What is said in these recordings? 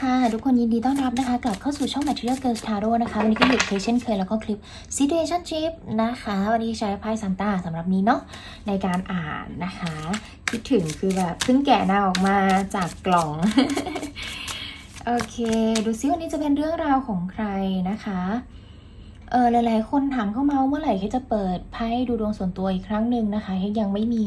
ค่ะ ทุกคนยินดีต้อนรับนะคะ กลับเข้าสู่ช่อง Material Girls Tarot นะคะ วันนี้ก็อยู่เคยเช่นเคยแล้วก็คลิป Situation Chip นะคะ วันนี้ใช้ไพ่ซันต้าสำหรับนี้เนาะในการอ่านนะคะ คิดถึงคือแบบเพิ่งแกะหน้าออกมาจากกล่อง โอเค ดูซิวันนี้จะเป็นเรื่องราวของใครนะคะ เออหลาย ๆ คนถามเข้ามาว่าเมื่อไหร่เขาจะเปิดไพ่ดูดวงส่วนตัวอีกครั้งหนึ่งนะคะยังไม่มี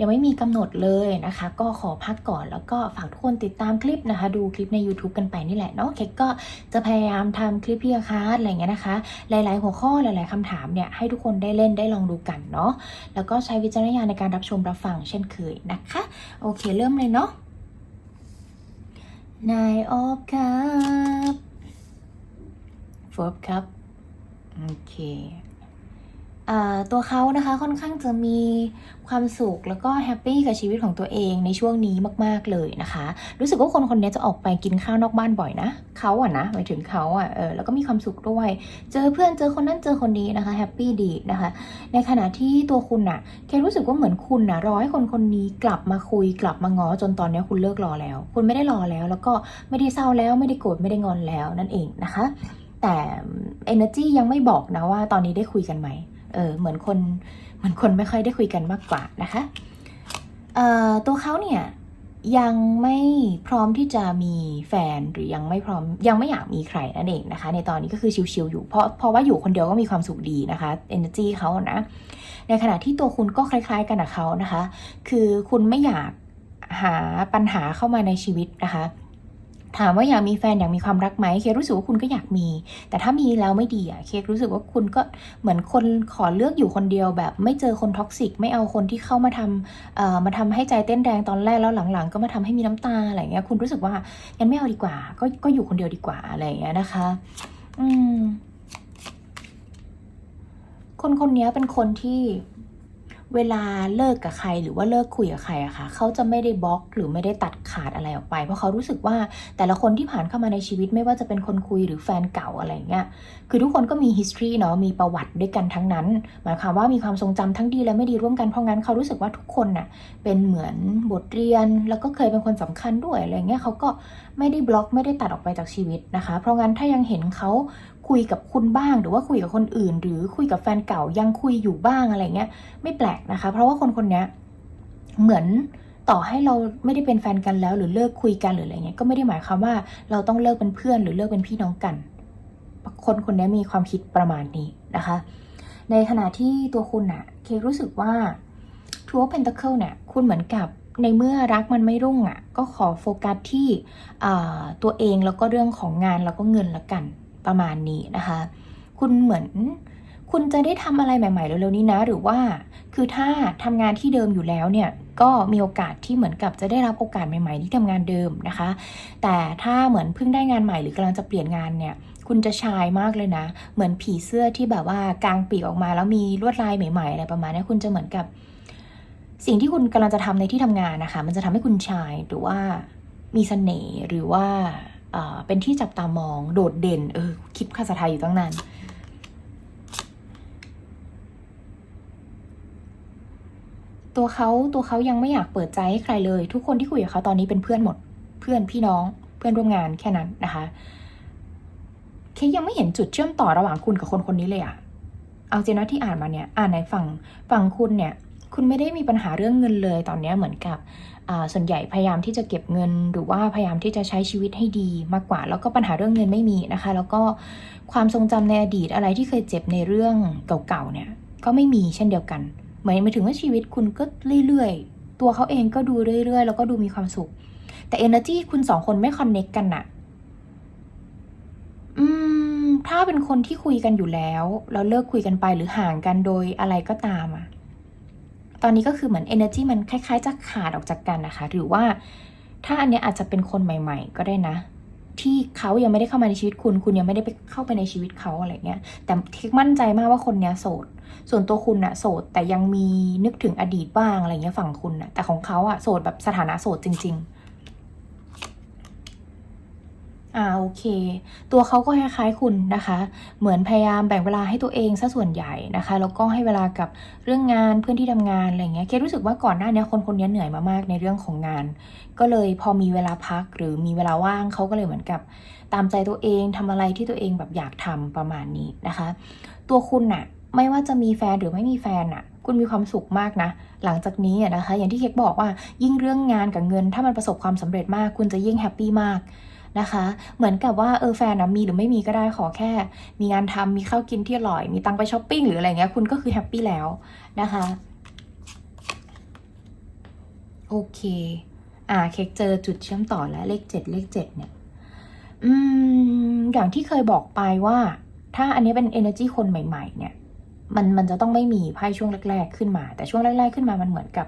ยังไม่มีกำหนดเลยนะคะ ก็ขอพักก่อนแล้วก็ฝากทุกคนติดตามคลิปนะคะ ดูคลิปใน YouTube กันไปนี่แหละเนาะเคก็จะพยายามทำคลิปพี่คาร์ดอะไรเงี้ยนะคะ หลาย ๆ หัวข้อหลาย ๆคำถามเนี่ยให้ทุกคนได้เล่นได้ลองดูกันเนาะแล้วก็ใช้วิจารณญาณในการรับชมรับฟังเช่นเคยนะคะ โอเคเริ่มเลยเนาะนายออฟครับฟอบครับ โอเคตัวเขานะคะค่อนข้างจะมีความสุขแล้วก็แฮปปี้กับชีวิตของตัวเองในช่วงนี้มาก ๆ เลยนะคะ รู้สึกว่าคนคนนี้จะออกไปกินข้าวนอกบ้านบ่อยนะเขาอะนะหมายถึงเขาอะเออแล้วก็มีความสุขด้วย เจอเพื่อนเจอคนนั้นเจอคนนี้นะคะแฮปปี้ดีนะคะ ในขณะที่ตัวคุณอะแค่รู้สึกว่าเหมือนคุณอะรอให้คนคนนี้กลับมาคุยกลับมาง้อจนตอนนี้คุณเลิกรอแล้ว คุณไม่ได้รอแล้ว แล้วก็ไม่ได้เศร้าแล้วไม่ได้โกรธไม่ได้งอนแล้วนั่นเองนะคะ แต่ energy ยังไม่บอกนะว่าตอนนี้ได้คุยกันไหมเออเหมือนคนเหมือนคนไม่ค่อยได้คุยกันมากกว่านะคะเอ่อตัวเขาเนี่ยยังไม่พร้อมที่จะมีแฟนหรือยังไม่พร้อมยังไม่อยากมีใครนั่นเองนะคะ ในตอนนี้ก็คือชิลๆอยู่เพราะเพราะว่าอยู่คนเดียวก็มีความสุขดีนะคะ energy เขานะในขณะที่ตัวคุณก็คล้าย ๆ กันกับเขานะคะ คือคุณไม่อยากหาปัญหาเข้ามาในชีวิตนะคะ ถามว่าอยากมีแฟนอยากมีความรักไหมเครู้สึกว่าคุณก็อยากมี แต่ถ้ามีแล้วไม่ดีอะเครู้สึกว่าคุณก็เหมือนคนขอเลือกอยู่คนเดียวแบบ ไม่เจอคนท็อกซิกไม่เอาคนที่เข้ามาทำเอ่อมาทำให้ใจเต้นแรงตอนแรกแล้วหลังๆ ก็มาทำให้มีน้ำตาอะไรเงี้ยคุณรู้สึกว่างั้นไม่เอาดีกว่า ก็ก็อยู่คนเดียวดีกว่าอะไรเงี้ยนะคะ อืม คนคนนี้เป็นคนที่ เวลาเลิกกับใครหรือว่าเลิกคุยกับใครอะค่ะเขาจะไม่ได้บล็อกหรือไม่ได้ตัดขาดอะไรออกไป เพราะเขารู้สึกว่าแต่ละคนที่ผ่านเข้ามาในชีวิตไม่ว่าจะเป็นคนคุยหรือแฟนเก่าอะไรเงี้ยคือทุกคนก็มี history เนาะมีประวัติด้วยกันทั้งนั้น หมายความว่ามีความทรงจำทั้งดีและไม่ดีร่วมกันเพราะงั้นเขารู้สึกว่าทุกคนน่ะเป็นเหมือนบทเรียน แล้วก็เคยเป็นคนสำคัญด้วยอะไรเงี้ยเขาก็ไม่ได้บล็อกไม่ได้ตัดออกไปจากชีวิตนะคะ เพราะงั้นถ้ายังเห็นเขา คุยกับคุณบ้าง หรือว่าคุยกับคนอื่น หรือคุยกับแฟนเก่ายังคุยอยู่บ้างอะไรเงี้ยไม่แปลกนะคะ เพราะว่าคนคนนี้เหมือนต่อให้เราไม่ได้เป็นแฟนกันแล้ว หรือเลิกคุยกันหรืออะไรเงี้ยก็ไม่ได้หมายความว่าเราต้องเลิกเป็นเพื่อน หรือเลิกเป็นพี่น้องกัน คนคนนี้มีความคิดประมาณนี้นะคะ ในขณะที่ตัวคุณอะเครู้สึกว่า Two of Pentacle เนี่ยคุณเหมือนกับในเมื่อรักมันไม่รุ่งอะก็ขอโฟกัสที่ตัวเองแล้วก็เรื่องของงานแล้วก็เงินละกัน ประมาณนี้นะคะ คุณเหมือนคุณจะได้ทำอะไรใหม่ๆเร็วๆนี้นะ หรือว่าคือถ้าทำงานที่เดิมอยู่แล้วเนี่ยก็มีโอกาสที่เหมือนกับจะได้รับโอกาสใหม่ ๆ ที่ทำงานเดิมนะคะ แต่ถ้าเหมือนเพิ่งได้งานใหม่หรือกำลังจะเปลี่ยนงานเนี่ยคุณจะชายมากเลยนะ เหมือนผีเสื้อที่แบบว่ากางปีกออกมา แล้วมีลวดลายใหม่ๆอะไรประมาณนี้คุณจะเหมือนกับ สิ่งที่คุณกำลังจะทำในที่ทำงานนะคะ มันจะทำให้คุณชายหรือว่ามีเสน่ห์หรือว่า เป็นที่จับตามองโดดเด่น เออคิดภาษาไทยอยู่ตั้งนานตัวเขาตัวเขายังไม่อยากเปิดใจให้ใครเลย ทุกคนที่คุยกับเขาตอนนี้เป็นเพื่อนหมด เพื่อนพี่น้อง เพื่อนร่วมงานแค่นั้นนะคะเคยังไม่เห็นจุดเชื่อมต่อระหว่างคุณกับคนคนนี้เลยอะเอาจริงนะที่อ่านมาเนี่ย อ่านในฝั่งฝั่งคุณเนี่ย คุณไม่ได้มีปัญหาเรื่องเงินเลยตอนนี้เหมือนกับส่วนใหญ่พยายามที่จะเก็บเงิน หรือว่าพยายามที่จะใช้ชีวิตให้ดีมากกว่า แล้วก็ปัญหาเรื่องเงินไม่มีนะคะ แล้วก็ความทรงจำในอดีตอะไรที่เคยเจ็บในเรื่องเก่าๆเนี่ยก็ไม่มีเช่นเดียวกันหมายหมายถึงว่าชีวิตคุณก็เรื่อยๆ ตัวเขาเองก็ดูเรื่อยๆ แล้วก็ดูมีความสุข แต่ energy คุณสองคนไม่คอนเน็กกันน่ะอืม ถ้าเป็นคนที่คุยกันอยู่แล้วแล้วเลิกคุยกันไปหรือห่างกันโดยอะไรก็ตามอะ อนนี้ก็คือเหมือน energy มันคล้ายๆ จะขาดออกจากกันนะคะ หรือว่าถ้าอันเนี้ยอาจจะเป็นคนใหม่ ๆ ก็ได้นะ ที่เขายังไม่ได้เข้ามาในชีวิตคุณ คุณยังไม่ได้ไปเข้าไปในชีวิตเขาอะไรเงี้ย แต่เทคมั่นใจมากว่าคนเนี้ยโสด ส่วนตัวคุณอะโสดแต่ยังมีนึกถึงอดีตบ้างอะไรเงี้ยฝั่งคุณอะแต่ของเขาอะโสดแบบสถานะโสดจริง ๆ อ่าโอเค ตัวเขาก็คล้ายๆคุณนะคะ เหมือนพยายามแบ่งเวลาให้ตัวเองซะส่วนใหญ่นะคะ แล้วก็ให้เวลากับเรื่องงานเพื่อนที่ทำงานอะไรเงี้ย เครู้สึกว่าก่อนหน้านี้คนคนนี้เหนื่อยมามากในเรื่องของงาน ก็เลยพอมีเวลาพักหรือมีเวลาว่างเขาก็เลยเหมือนกับ ตามใจตัวเองทำอะไรที่ตัวเองแบบอยากทำประมาณนี้นะคะ ตัวคุณน่ะไม่ว่าจะมีแฟนหรือไม่มีแฟนน่ะคุณมีความสุขมากนะ หลังจากนี้นะคะ อย่างที่เค้กบอกว่ายิ่งเรื่องงานกับเงิน ถ้ามันประสบความสำเร็จมาก คุณจะยิ่งแฮปปี้มาก นะคะ เหมือนกับว่าเออแฟนนะมีหรือไม่มีก็ได้ขอแค่ มีงานทำมีข้าวกินที่อร่อย มีตังไปช้อปปิ้งหรืออะไรเงี้ยคุณก็คือแฮปปี้แล้วนะคะโอเค อ่าเค้กเจอจุดเชื่อมต่อแล้วเลขเจ็ดเลขเจ็ดเนี่ย อืม อย่างที่เคยบอกไปว่า ถ้าอันนี้เป็น energy คนใหม่ ๆ เนี่ย มันมันจะต้องไม่มีไพ่ช่วงแรก ๆ ขึ้นมา แต่ช่วงแรก ๆ ขึ้นมามันเหมือนกับ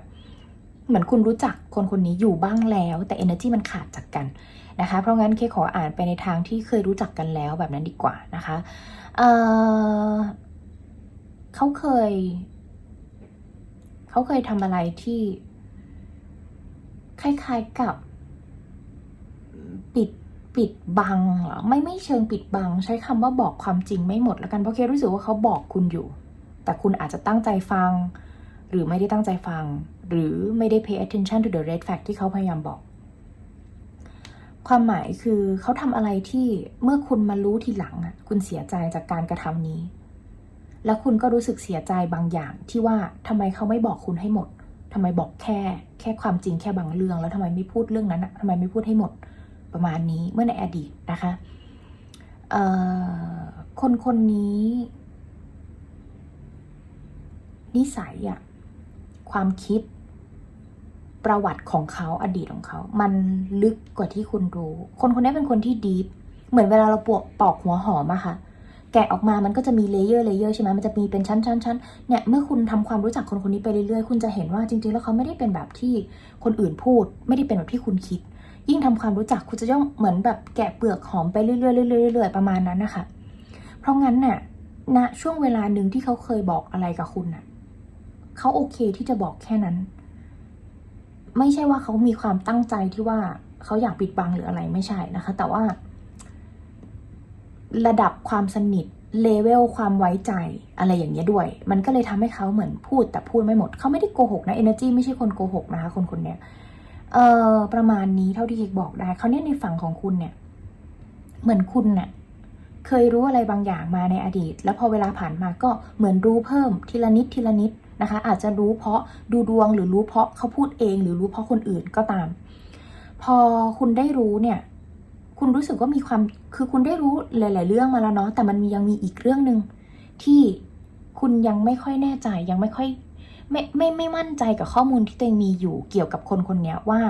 เหมือนคุณรู้จักคนคนนี้อยู่บ้างแล้ว แต่ energy มันขาดจากกัน นะคะ เพราะงั้นเคขออ่านไปในทางที่เคยรู้จักกันแล้วแบบนั้นดีกว่านะคะเเขาเคย เขาเคยทำอะไรที่คล้ายๆกับปิดปิดบังเหรอไม่ไม่เชิงปิดบัง ใช้คำว่าบอกความจริงไม่หมดแล้วกันเพราะเครู้สึกว่าเขาบอกคุณอยู่ แต่คุณอาจจะตั้งใจฟัง หรือไม่ได้ตั้งใจฟัง หรือไม่ได้ pay attention to the red flag ที่เขาพยายามบอก ความหมายคือเขาทำอะไรที่เมื่อคุณมารู้ทีหลังอะคุณเสียใจจากการกระทำนี้ แล้วคุณก็รู้สึกเสียใจบางอย่างที่ว่าทำไมเขาไม่บอกคุณให้หมดทำไมบอกแค่แค่ความจริงแค่บางเรื่อง แล้วทำไมไม่พูดเรื่องนั้นอะทำไมไม่พูดให้หมดประมาณนี้เมื่อในอดีตนะคะคนคนนี้ นิสัยอะความคิด ประวัติของเขาอดีตของเขา มันลึกกว่าที่คุณรู้ คนคนนี้เป็นคนที่ดีฟเหมือนเวลาเราปอกปอกหัวหอมอะค่ะ แกะออกมามันก็จะมีเลเยอร์เลเยอร์ใช่ไหมมันจะมีเป็นชั้นชั้นชั้นเนี่ยเมื่อคุณทำความรู้จักคนคนนี้ไปเรื่อยๆ คุณจะเห็นว่าจริงๆ แล้วเขาไม่ได้เป็นแบบที่คนอื่นพูด ไม่ได้เป็นแบบที่คุณคิด ยิ่งทำความรู้จักคุณจะย่อมเหมือนแบบแกะเปลือกหอมไปเรื่อยๆเรื่อยๆเรื่อยๆประมาณนั้นนะคะ เพราะงั้นน่ะณช่วงเวลาหนึ่งที่เขาเคยบอกอะไรกับคุณน่ะเขาโอเคที่จะบอกแค่นั้น ไม่ใช่ว่าเขามีความตั้งใจที่ว่าเขาอยากปิดบังหรืออะไรไม่ใช่นะคะ แต่ว่า ระดับความสนิทเลเวลความไว้ใจอะไรอย่างเงี้ยด้วย มันก็เลยทำให้เขาเหมือนพูดแต่พูดไม่หมด เขาไม่ได้โกหกนะ energy ไม่ใช่คนโกหกนะคะคนคนเนี้ยเอ่อประมาณนี้เท่าที่เอกบอกได้เขาเนี่ยในฝั่งของคุณเนี่ย เหมือนคุณเนี่ยเคยรู้อะไรบางอย่างมาในอดีต แล้วพอเวลาผ่านมาก็เหมือนรู้เพิ่มทีละนิดทีละนิด นะคะ อาจจะรู้เพราะดูดวงหรือรู้เพราะเขาพูดเอง หรือรู้เพราะคนอื่นก็ตาม พอคุณได้รู้เนี่ยคุณรู้สึกว่ามีความคือคุณได้รู้หลาย ๆ เรื่องมาแล้วเนาะแต่มันมียังมีอีกเรื่องหนึ่งที่คุณยังไม่ค่อยแน่ใจยังไม่ค่อยไม่ไม่ไม่มั่นใจกับข้อมูลที่ตัวเองมีอยู่เกี่ยวกับคนคนนี้ว่า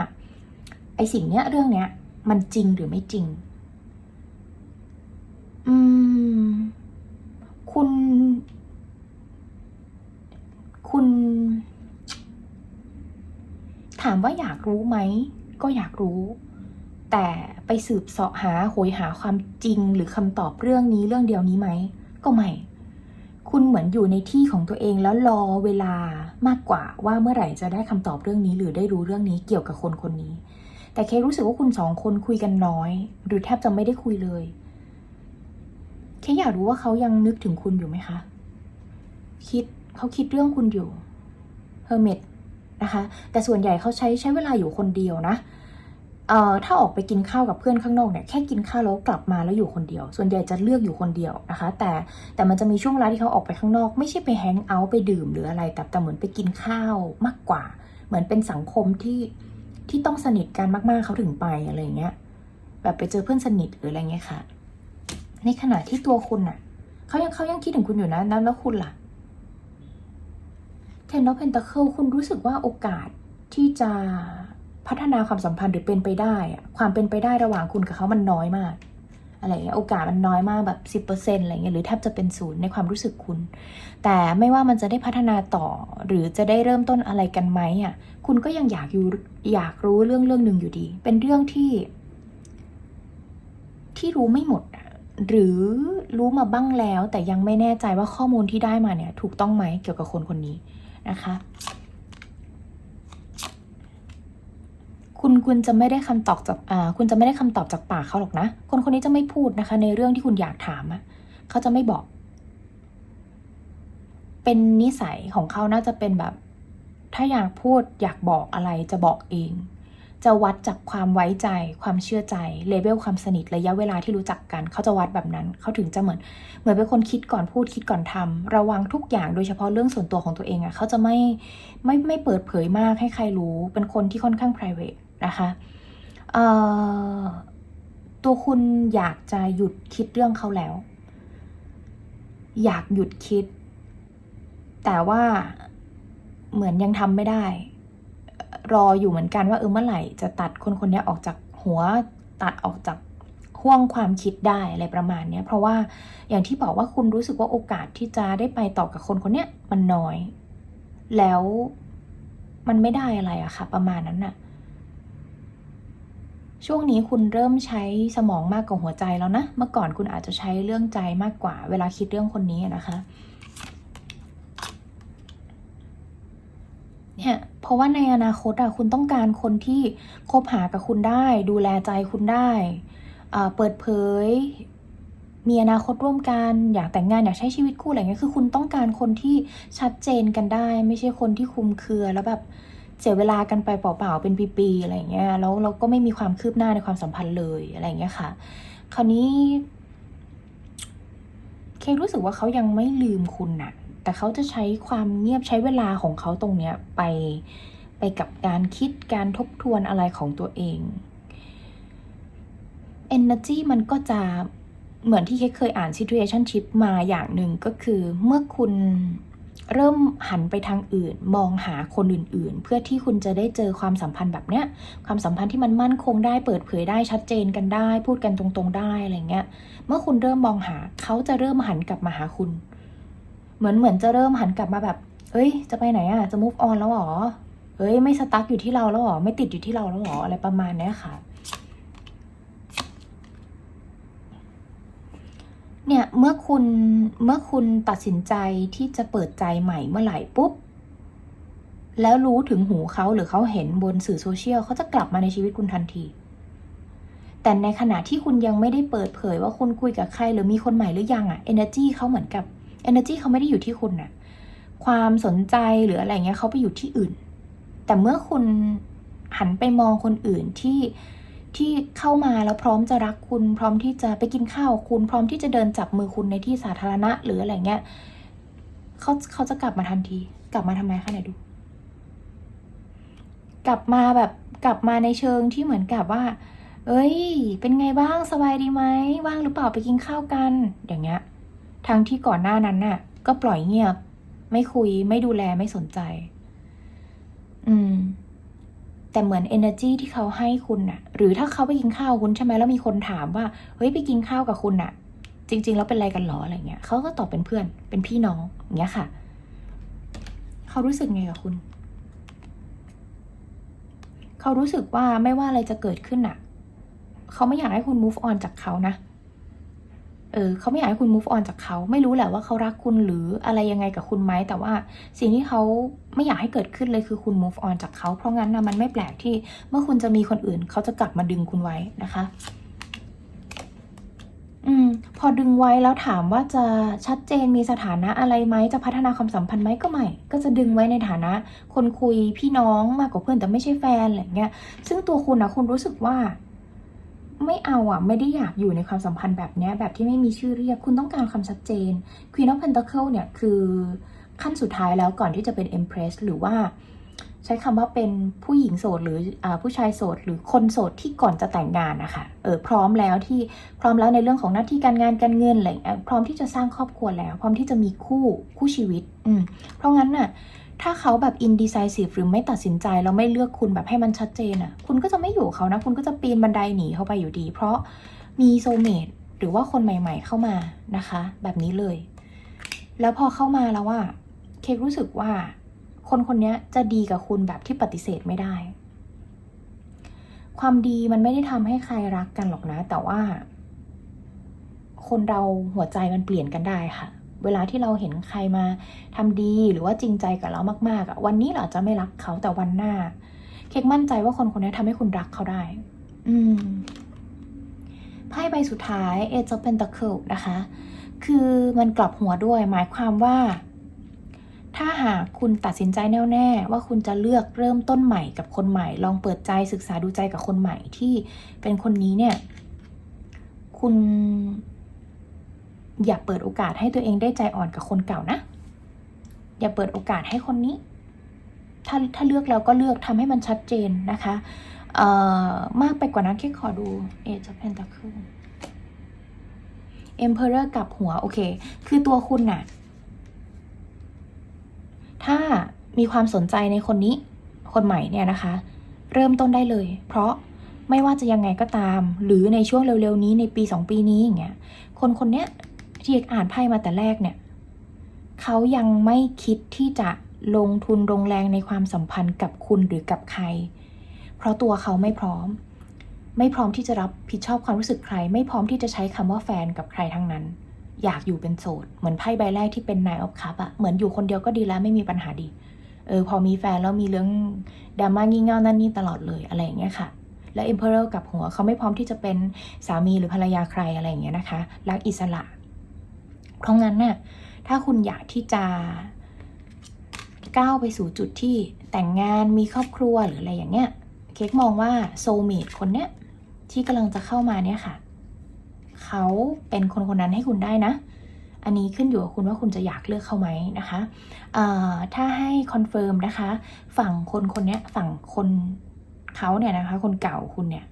ไอสิ่งเนี้ยเรื่องเนี้ย มันจริงหรือไม่จริง อืม คุณ คุณ ถามว่าอยากรู้ไหม ก็อยากรู้ แต่ไปสืบเสาะหาโหยหาความจริงหรือคำตอบเรื่องนี้เรื่องเดียวนี้ไหม ก็ไม่ คุณเหมือนอยู่ในที่ของตัวเองแล้วรอเวลามากกว่าว่าเมื่อไหร่จะได้คำตอบเรื่องนี้ หรือได้รู้เรื่องนี้เกี่ยวกับคนคนนี้ แต่เครู้สึกว่าคุณสองคนคุยกันน้อย หรือแทบจะไม่ได้คุยเลยเคอยากรู้ว่าเขายังนึกถึงคุณอยู่ไหมคะ คิด เขาคิดเรื่องคุณอยู่เฮอร์เมตนะคะ แต่ส่วนใหญ่เขาใช้ใช้เวลาอยู่คนเดียวนะเอ่อถ้าออกไปกินข้าวกับเพื่อนข้างนอกเนี่ยแค่กินข้าวแล้วกลับมาแล้วอยู่คนเดียว ส่วนใหญ่จะเลือกอยู่คนเดียวนะคะ แต่แต่มันจะมีช่วงเวลาที่เขาออกไปข้างนอก ไม่ใช่ไปแฮงเอาท์ไปดื่มหรืออะไร แต่แต่เหมือนไปกินข้าวมากกว่า เหมือนเป็นสังคมที่ที่ต้องสนิทกันมากๆเขาถึงไปอะไรเงี้ยแบบไปเจอเพื่อนสนิทหรืออะไรเงี้ยค่ะ ในขณะที่ตัวคุณน่ะเขายังเขายังคิดถึงคุณอยู่นะนั้นแล้วคุณล่ะ เทนนอเพนตาเคิลคุณรู้สึกว่าโอกาสที่จะพัฒนาความสัมพันธ์หรือเป็นไปได้อะความเป็นไปได้ระหว่างคุณกับเขามันน้อยมาก อะไรเงี้ยโอกาสมันน้อยมากแบบสิบเปอร์เซ็นต์อะไรเงี้ยหรือแทบจะเป็นศูนย์ในความรู้สึกคุณ แต่ไม่ว่ามันจะได้พัฒนาต่อ หรือจะได้เริ่มต้นอะไรกันไหมอะคุณก็ยังอยากอยู่อยากรู้เรื่องเรื่องหนึ่งอยู่ดี เป็นเรื่องที่ ที่รู้ไม่หมด หรือรู้มาบ้างแล้ว แต่ยังไม่แน่ใจว่าข้อมูลที่ได้มาเนี่ย ถูกต้องไหมเกี่ยวกับคนคนนี้ นะคะ คุณคุณจะไม่ได้คำตอบจากอ่าคุณจะไม่ได้คำตอบจากปากเขาหรอกนะ คนคนนี้จะไม่พูดนะคะ ในเรื่องที่คุณอยากถามอะเขาจะไม่บอก เป็นนิสัยของเขาน่าจะเป็นแบบ ถ้าอยากพูดอยากบอกอะไรจะบอกเอง จะวัดจากความไว้ใจ ความเชื่อใจเลเวลความสนิทระยะเวลาที่รู้จักกัน เขาจะวัดแบบนั้น เขาถึงจะเหมือน เหมือนเป็นคนคิดก่อนพูดคิดก่อนทำระวังทุกอย่างโดยเฉพาะเรื่องส่วนตัวของตัวเองอะ่ะเขาจะไม่ไม่ไม่เปิดเผยมากให้ใครรู้ เป็นคนที่ค่อนข้าง private นะคะเอ่อตัวคุณอยากจะหยุดคิดเรื่องเขาแล้ว อยากหยุดคิด แต่ว่าเหมือนยังทำไม่ได้ รออยู่เหมือนกันว่าเออเมื่อไหร่จะตัดคนคนนี้ออกจากหัวตัดออกจากห่วงความคิดได้อะไรประมาณนี้เพราะว่าอย่างที่บอกว่าคุณรู้สึกว่าโอกาสที่จะได้ไปต่อกับคนคนนี้มันน้อย แล้วมันไม่ได้อะไรอะค่ะ ประมาณนั้นน่ะ ช่วงนี้คุณเริ่มใช้สมองมากกว่าหัวใจแล้วนะ เมื่อก่อนคุณอาจจะใช้เรื่องใจมากกว่า เวลาคิดเรื่องคนนี้นะคะ เนี่ยเพราะว่าในอนาคตอะคุณต้องการคนที่คบหากับคุณได้ ดูแลใจคุณได้เปิดเผย มีอนาคตร่วมกัน อยากแต่งงานอยากใช้ชีวิตคู่อะไรเงี้ยคือคุณต้องการคนที่ชัดเจนกันได้ ไม่ใช่คนที่คุมเครือแล้วแบบเสียเวลากันไปเปล่าๆเป็นปีๆอะไรเงี้ยแล้วเราก็ไม่มีความคืบหน้าในความสัมพันธ์เลยอะไรเงี้ยค่ะ คราวนี้ เครู้สึกว่าเขายังไม่ลืมคุณน่ะ แต่เขาจะใช้ความเงียบใช้เวลาของเขาตรงเนี้ยไปไปกับการคิดการทบทวนอะไรของตัวเอง Energy มันก็จะเหมือนที่เคเคยอ่าน situationship มาอย่างหนึ่งก็คือเมื่อคุณเริ่มหันไปทางอื่น มองหาคนอื่นๆ เพื่อที่คุณจะได้เจอความสัมพันธ์แบบเนี้ย ความสัมพันธ์ที่มันมั่นคงได้เปิดเผยได้ชัดเจนกันได้ พูดกันตรงๆได้อะไรเงี้ย เมื่อคุณเริ่มมองหาเขาจะเริ่มหันกลับมาหาคุณ เหมือนเหมือนจะเริ่มหันกลับมาแบบ เอ้ย จะไปไหนอะจะ move on แล้วหรอ เอ้ย ไม่สตั๊กอยู่ที่เราแล้วหรอ ไม่ติดอยู่ที่เราแล้วหรอ อะไรประมาณนี้ค่ะ เนี่ย เมื่อคุณ เมื่อคุณตัดสินใจที่จะเปิดใจใหม่เมื่อไหร่ปุ๊บ แล้วรู้ถึงหูเขาหรือเขาเห็นบนสื่อโซเชียลเขาจะกลับมาในชีวิตคุณทันที แต่ในขณะที่คุณยังไม่ได้เปิดเผยว่าคุณคุยกับใครหรือมีคนใหม่หรือยังอะ energy เขาเหมือนกับ energy เขาไม่ได้อยู่ที่คุณนะความสนใจหรืออะไรเงี้ยเขาไปอยู่ที่อื่น แต่เมื่อคุณหันไปมองคนอื่นที่ที่เข้ามาแล้วพร้อมจะรักคุณ พร้อมที่จะไปกินข้าวคุณ พร้อมที่จะเดินจับมือคุณในที่สาธารณะหรืออะไรเงี้ยเขาเขาจะกลับมาทันที กลับมาทำไมคะไหนดู กลับมาแบบกลับมาในเชิงที่เหมือนกับว่า เอ้ย เป็นไงบ้างสบายดีไหมว่างหรือเปล่าไปกินข้าวกัน อย่างเงี้ย ทั้งที่ก่อนหน้านั้นน่ะ ก็ปล่อยเงียบ ไม่คุย ไม่ดูแล ไม่สนใจ อืม แต่เหมือน energy ที่เขาให้คุณน่ะ หรือถ้าเขาไปกินข้าวคุณใช่ไหมแล้วมีคนถามว่า เฮ้ยไปกินข้าวกับคุณน่ะ จริง ๆ แล้วเป็นอะไรกันหรออะไรเงี้ยเขาก็ตอบเป็นเพื่อน เป็นพี่น้องอย่างเงี้ยค่ะ เขารู้สึกไงกับคุณ เขารู้สึกว่าไม่ว่าอะไรจะเกิดขึ้นน่ะ เขาไม่อยากให้คุณ move on จากเขานะเออเขาไม่อยากให้คุณ move on จากเขา ไม่รู้แหละว่าเขารักคุณหรืออะไรยังไงกับคุณไหม แต่ว่าสิ่งที่เขาไม่อยากให้เกิดขึ้นเลยคือคุณ move on จากเขา เพราะงั้นนะมันไม่แปลกที่เมื่อคุณจะมีคนอื่น เขาจะกลับมาดึงคุณไว้นะคะ อืม พอดึงไว้แล้วถามว่าจะชัดเจนมีสถานะอะไรไหม จะพัฒนาความสัมพันธ์ไหมก็ไม่ ก็จะดึงไว้ในฐานะ คนคุยพี่น้องมากกว่าเพื่อนแต่ไม่ใช่แฟนอะไรเงี้ย ซึ่งตัวคุณนะคุณรู้สึกว่า ไม่เอาอะ ไม่ได้อยากอยู่ในความสัมพันธ์แบบนี้แบบที่ไม่มีชื่อเรียก คุณต้องการความชัดเจน Queen of Pentacle เนี่ย คือขั้นสุดท้ายแล้วก่อนที่จะเป็น Empress หรือว่าใช้คำว่าเป็นผู้หญิงโสดหรืออผู้ชายโสด หรือคนโสดที่ก่อนจะแต่งงานนะคะเออพร้อมแล้วที่พร้อมแล้วในเรื่องของหน้าที่การงานการเงินอะไรอย่างเงี้ยพร้อมที่จะสร้างครอบครัวแล้ว พร้อมที่จะมีคู่คู่ชีวิต อืมเพราะงั้นน่ะ ถ้าเขาแบบ indecisive หรือไม่ตัดสินใจ แล้วไม่เลือกคุณแบบให้มันชัดเจนอะ คุณก็จะไม่อยู่เขานะ คุณก็จะปีนบันไดหนีเข้าไปอยู่ดี เพราะมีโซเมตหรือว่าคนใหม่ ๆ เข้ามานะคะ แบบนี้เลย แล้วพอเข้ามาแล้วว่าเคกรู้สึกว่า คนคนนี้จะดีกับคุณแบบที่ปฏิเสธไม่ได้ ความดีมันไม่ได้ทำให้ใครรักกันหรอกนะ แต่ว่า คนเราหัวใจมันเปลี่ยนกันได้ค่ะ เวลาที่เราเห็นใครมาทำดีหรือว่าจริงใจกับเรามากๆอะวันนี้เราอาจจะไม่รักเขาแต่วันหน้า เค้กมั่นใจว่าคนคนนี้ทำให้คุณรักเขาได้ อืมไพ่ใบสุดท้าย Age of Pentacle นะคะ คือมันกลับหัวด้วยหมายความว่า ถ้าหากคุณตัดสินใจแน่วแน่ว่าคุณจะเลือกเริ่มต้นใหม่กับคนใหม่ ลองเปิดใจศึกษาดูใจกับคนใหม่ที่เป็นคนนี้เนี่ย คุณ อย่าเปิดโอกาสให้ตัวเองได้ใจอ่อนกับคนเก่านะ อย่าเปิดโอกาสให้คนนี้ ถ้าถ้าเลือกแล้วก็เลือกทำให้มันชัดเจนนะคะเอ่อมากไปกว่านั้นแค่ขอดู Age of Pentacle Emperor กลับหัว โอเค คือตัวคุณน่ะ ถ้ามีความสนใจในคนนี้ คนใหม่เนี่ยนะคะ เริ่มต้นได้เลย เพราะไม่ว่าจะยังไงก็ตาม หรือในช่วงเร็วๆนี้ในปีสองปีนี้อย่างเงี้ย คนคนเนี้ย ที่อ่านไพ่มาแต่แรกเนี่ยเขายังไม่คิดที่จะลงทุนลงแรงในความสัมพันธ์กับคุณหรือกับใคร เพราะตัวเขาไม่พร้อม ไม่พร้อมที่จะรับผิดชอบความรู้สึกใคร ไม่พร้อมที่จะใช้คำว่าแฟนกับใครทั้งนั้น อยากอยู่เป็นโสด เหมือนไพ่ใบแรกที่เป็นนายออฟคัพอะเหมือนอยู่คนเดียวก็ดีแล้วไม่มีปัญหาดี เออพอมีแฟนแล้วมีเรื่องดราม่างี่เง่านั่นนี่ตลอดเลยอะไรอย่างเงี้ยค่ะแล้ว Emperor กับหัวเขาไม่พร้อมที่จะเป็นสามีหรือภรรยาใครอะไรอย่างเงี้ยนะคะ รักอิสระ เพราะงั้นน่ะถ้าคุณอยากที่จะก้าวไปสู่จุดที่แต่งงานมีครอบครัวหรืออะไรอย่างเงี้ย เค้กมองว่าโซเม e คนเนี้ยที่กำลังจะเข้ามาเนี่ยค่ะ เขาเป็นคนคนนั้นให้คุณได้นะ อันนี้ขึ้นอยู่กับคุณว่าคุณจะอยากเลือกเขาไหมนะคะถ้าให้คอนเฟิร์มนะคะ ฝั่งคนคนเนี้ยฝั่งคนเขาเนี่ยนะคะ คนเก่าคุณเนี่ย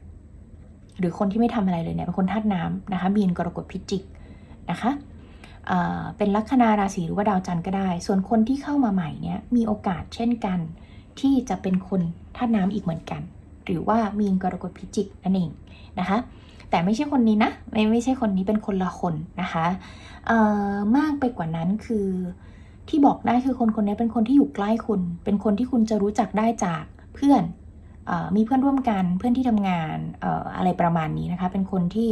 หรือคนที่ไม่ทำอะไรเลยเนี่ยเป็นคนธาตุน้ำนะคะมีนกรกฎพิจิกนะคะ เป็นลัคนาราศีหรือว่าดาวจันทร์ก็ได้ ส่วนคนที่เข้ามาใหม่เนี่ยมีโอกาสเช่นกัน ที่จะเป็นคนธาตุน้ำอีกเหมือนกัน หรือว่ามีนกรกฎพิจิกนั่นเองนะคะ แต่ไม่ใช่คนนี้นะ ไม่ไม่ใช่คนนี้เป็นคนละคนนะคะมากไปกว่านั้นคือที่บอกได้คือคนคนนี้เป็นคนที่อยู่ใกล้คุณ เป็นคนที่คุณจะรู้จักได้จากเพื่อนอมีเพื่อนร่วมกันเพื่อนที่ทำงานอออะไรประมาณนี้นะคะ เป็นคนที่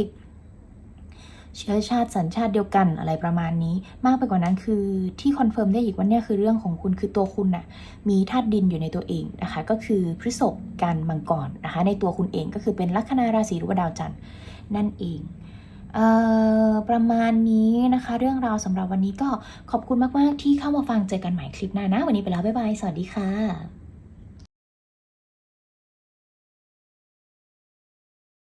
เชื้อชาติสัญชาติเดียวกันอะไรประมาณนี้ มากไปกว่านั้นคือที่คอนเฟิร์มได้อีกว่าเนี่ยคือเรื่องของคุณคือตัวคุณน่ะมีธาตุดินอยู่ในตัวเองนะคะ ก็คือพฤษภกันมังกรนะคะ ในตัวคุณเองก็คือเป็นลัคนาราศีหรือว่าดาวจันทร์นั่นเองเอ่อประมาณนี้นะคะ เรื่องราวสำหรับวันนี้ก็ขอบคุณมาก ๆ ที่เข้ามาฟังเจอกันใหม่คลิปหน้านะ วันนี้ไปแล้ว บ๊ายบาย สวัสดีค่ะ